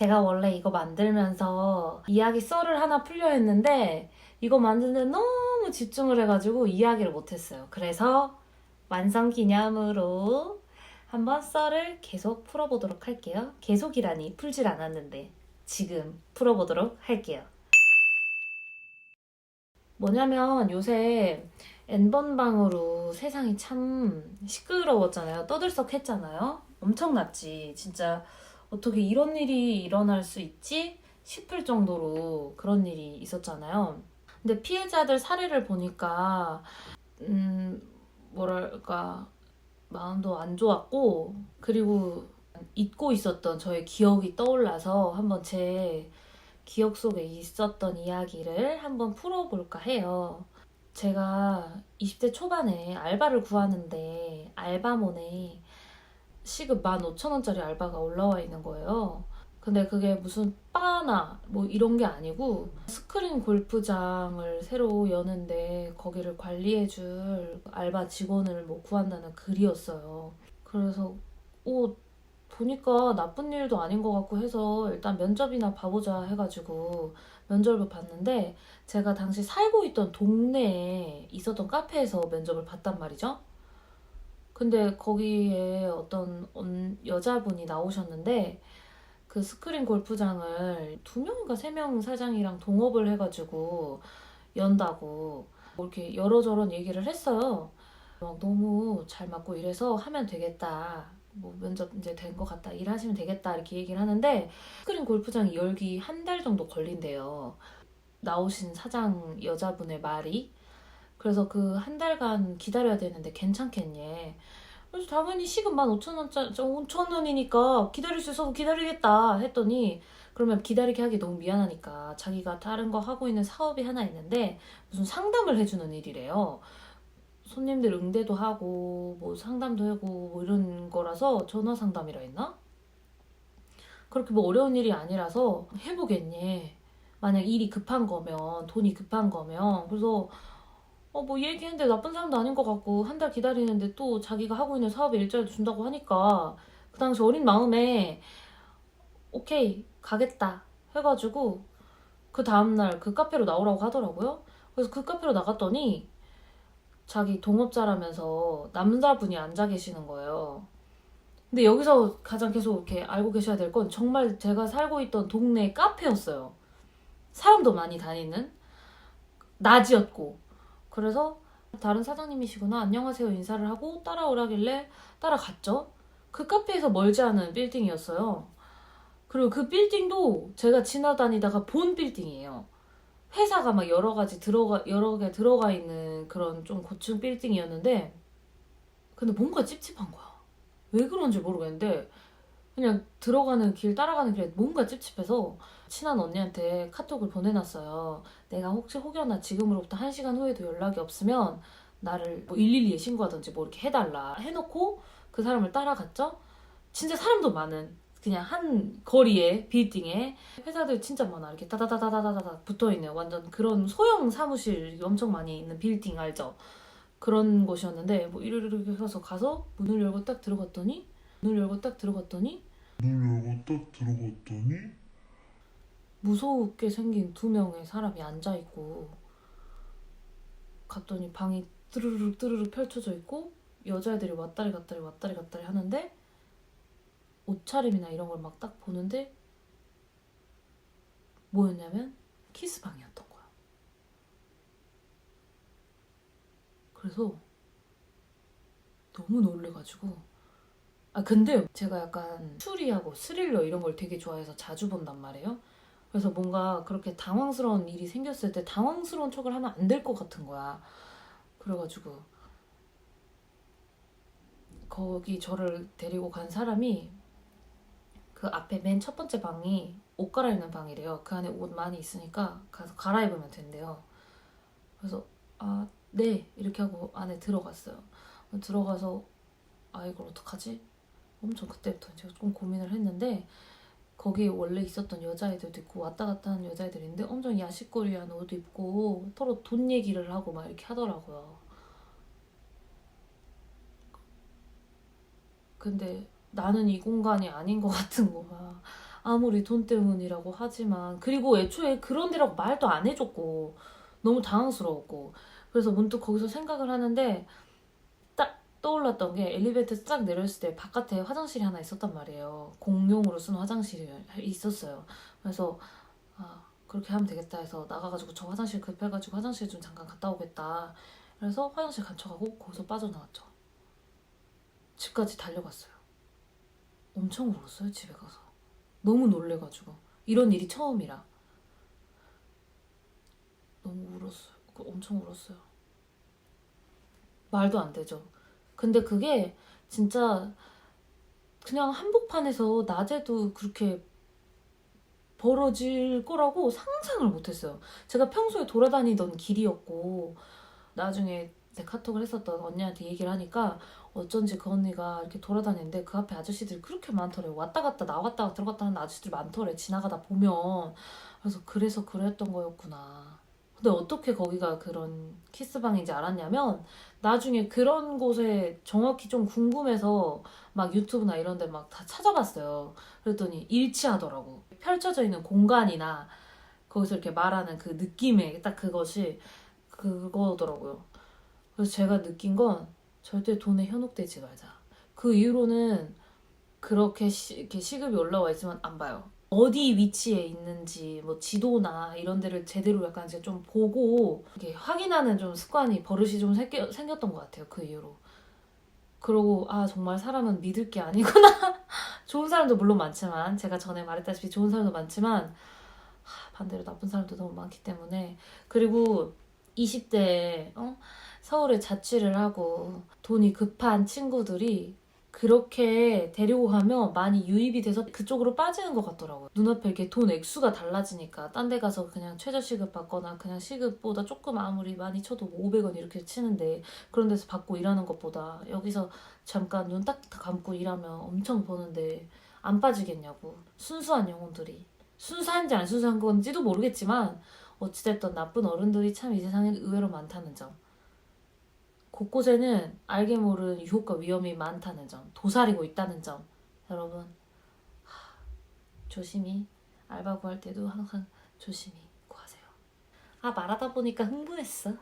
제가 원래 이거 만들면서 이야기 썰을 하나 풀려 했는데 이거 만드는데 너무 집중을 해가지고 이야기를 못했어요. 그래서 완성 기념으로 한번 썰을 계속 풀어보도록 할게요. 계속이라니 풀질 않았는데 지금 풀어보도록 할게요. 뭐냐면 요새 N번 방으로 세상이 참 시끄러웠잖아요. 떠들썩했잖아요. 엄청났지. 진짜 어떻게 이런 일이 일어날 수 있지? 싶을 정도로 그런 일이 있었잖아요. 근데 피해자들 사례를 보니까, 음, 뭐랄까, 마음도 안 좋았고, 그리고 잊고 있었던 저의 기억이 떠올라서 한번 제 기억 속에 있었던 이야기를 한번 풀어볼까 해요. 제가 20대 초반에 알바를 구하는데 알바몬에 시급 15,000원짜리 알바가 올라와 있는 거예요. 근데 그게 무슨 바나 뭐 이런 게 아니고 스크린 골프장을 새로 여는데 거기를 관리해줄 알바 직원을 뭐 구한다는 글이었어요. 그래서 오 보니까 나쁜 일도 아닌 것 같고 해서 일단 면접이나 봐보자 해가지고 면접을 봤는데 제가 당시 살고 있던 동네에 있었던 카페에서 면접을 봤단 말이죠. 근데 거기에 어떤 언- 여자분이 나오셨는데 그 스크린 골프장을 두 명인가 세 명 사장이랑 동업을 해가지고 연다고 뭐 이렇게 여러저런 얘기를 했어요. 막 너무 잘 맞고 이래서 하면 되겠다. 뭐 면접 이제 된 것 같다. 일하시면 되겠다. 이렇게 얘기를 하는데 스크린 골프장이 열기 한 달 정도 걸린대요. 나오신 사장 여자분의 말이. 그래서 그 한 달간 기다려야 되는데 괜찮겠니? 그래서 당연히 시급 15,000원짜리, 5,000원이니까 기다릴 수 있어서 기다리겠다 했더니 그러면 기다리게 하기 너무 미안하니까 자기가 다른 거 하고 있는 사업이 하나 있는데 무슨 상담을 해주는 일이래요. 손님들 응대도 하고 뭐 상담도 하고 뭐 이런 거라서 전화 상담이라 했나? 그렇게 뭐 어려운 일이 아니라서 해보겠니? 만약 일이 급한 거면 돈이 급한 거면 그래서 어 뭐 얘기했는데 나쁜 사람도 아닌 것 같고 한 달 기다리는데 또 자기가 하고 있는 사업에 일자리도 준다고 하니까 그 당시 어린 마음에 오케이 가겠다 해가지고 그 다음날 그 카페로 나오라고 하더라고요. 그래서 그 카페로 나갔더니 자기 동업자라면서 남자분이 앉아 계시는 거예요. 근데 여기서 가장 계속 이렇게 알고 계셔야 될 건 정말 제가 살고 있던 동네 카페였어요. 사람도 많이 다니는 낮이었고 그래서 다른 사장님이시구나 안녕하세요 인사를 하고 따라오라길래 따라갔죠. 그 카페에서 멀지 않은 빌딩이었어요. 그리고 그 빌딩도 제가 지나다니다가 본 빌딩이에요. 회사가 막 여러 가지 들어가 여러 개 들어가 있는 그런 좀 고층 빌딩이었는데 근데 뭔가 찝찝한 거야. 왜 그런지 모르겠는데 그냥 들어가는 길 따라가는 길에 뭔가 찝찝해서 친한 언니한테 카톡을 보내놨어요. 내가 혹시 혹여나 지금으로부터 한 시간 후에도 연락이 없으면 나를 뭐 112에 신고하든지 뭐 이렇게 해달라 해놓고 그 사람을 따라갔죠. 진짜 사람도 많은 그냥 한 거리에 빌딩에 회사들 진짜 많아 이렇게 따다다다다다다 붙어있는 완전 그런 소형 사무실 엄청 많이 있는 빌딩 알죠? 그런 곳이었는데 뭐 이렇게 해서 가서 문을 열고 딱 들어갔더니 문을 열고 딱 들어갔더니 문을 열고 딱 들어갔더니 무섭게 생긴 두 명의 사람이 앉아 있고 갔더니 방이 뜨르륵 뜨르륵 펼쳐져 있고 여자애들이 왔다리 갔다리 왔다리 갔다리 하는데 옷차림이나 이런 걸 막 딱 보는데 뭐였냐면 키스방이었던 거야. 그래서 너무 놀래가지고 아 근데 제가 약간 추리하고 스릴러 이런 걸 되게 좋아해서 자주 본단 말이에요. 그래서 뭔가 그렇게 당황스러운 일이 생겼을 때 당황스러운 척을 하면 안 될 것 같은 거야. 그래가지고 거기 저를 데리고 간 사람이 그 앞에 맨 첫 번째 방이 옷 갈아입는 방이래요. 그 안에 옷 많이 있으니까 가서 갈아입으면 된대요. 그래서 아, 네 이렇게 하고 안에 들어갔어요. 들어가서 아 이걸 어떡하지? 엄청 그때부터 제가 조금 고민을 했는데 거기 원래 있었던 여자애들도 있고 왔다 갔다 하는 여자애들인데 엄청 야식거리한 옷 입고 서로 돈 얘기를 하고 막 이렇게 하더라고요. 근데 나는 이 공간이 아닌 것 같은 거야. 아무리 돈 때문이라고 하지만 그리고 애초에 그런 데라고 말도 안 해줬고 너무 당황스러웠고 그래서 문득 거기서 생각을 하는데 딱 떠올랐던 게 엘리베이터 딱 내렸을 때 바깥에 화장실이 하나 있었단 말이에요. 공용으로 쓴 화장실이 있었어요. 그래서 아 그렇게 하면 되겠다 해서 나가가지고 저 화장실 급해가지고 화장실 좀 잠깐 갔다 오겠다. 그래서 화장실 간척하고 거기서 빠져나왔죠. 집까지 달려갔어요. 엄청 울었어요 집에 가서. 너무 놀래가지고 이런 일이 처음이라 너무 울었어요. 그 엄청 울었어요. 말도 안 되죠. 근데 그게 진짜 그냥 한복판에서 낮에도 그렇게 벌어질 거라고 상상을 못했어요. 제가 평소에 돌아다니던 길이었고 나중에 내 카톡을 했었던 언니한테 얘기를 하니까 어쩐지 그 언니가 이렇게 돌아다니는데 그 앞에 아저씨들이 그렇게 많더래요. 왔다 갔다 나왔다 들어갔다 하는 아저씨들 많더래. 지나가다 보면. 그래서 그래서 그랬던 거였구나. 근데 어떻게 거기가 그런 키스방인지 알았냐면 나중에 그런 곳에 정확히 좀 궁금해서 막 유튜브나 이런 데 막 다 찾아봤어요. 그랬더니 일치하더라고. 펼쳐져 있는 공간이나 거기서 이렇게 말하는 그 느낌의 딱 그것이 그거더라고요. 그래서 제가 느낀 건 절대 돈에 현혹되지 말자. 그 이후로는 그렇게 시, 시급이 올라와 있으면 안 봐요. 어디 위치에 있는지 뭐 지도나 이런 데를 제대로 약간 이제 좀 보고 이렇게 확인하는 좀 습관이 버릇이 좀 생겨, 생겼던 것 같아요. 그 이후로. 그러고 아 정말 사람은 믿을 게 아니구나. 좋은 사람도 물론 많지만 제가 전에 말했다시피 좋은 사람도 많지만 하, 반대로 나쁜 사람도 너무 많기 때문에 그리고 20대 어? 서울에 자취를 하고 돈이 급한 친구들이 그렇게 데리고 가면 많이 유입이 돼서 그쪽으로 빠지는 것 같더라고요. 눈앞에 이렇게 돈 액수가 달라지니까 딴 데 가서 그냥 최저 시급 받거나 그냥 시급보다 조금 아무리 많이 쳐도 500원 이렇게 치는데 그런 데서 받고 일하는 것보다 여기서 잠깐 눈 딱 감고 일하면 엄청 버는데 안 빠지겠냐고. 순수한 영혼들이. 순수한지 안 순수한 건지도 모르겠지만 어찌됐든 나쁜 어른들이 참 이 세상에 의외로 많다는 점. 곳곳에는 알게 모르는 유혹과 위험이 많다는 점, 도사리고 있다는 점. 여러분, 하, 조심히 알바 구할 때도 항상 조심히 구하세요. 아, 말하다 보니까 흥분했어.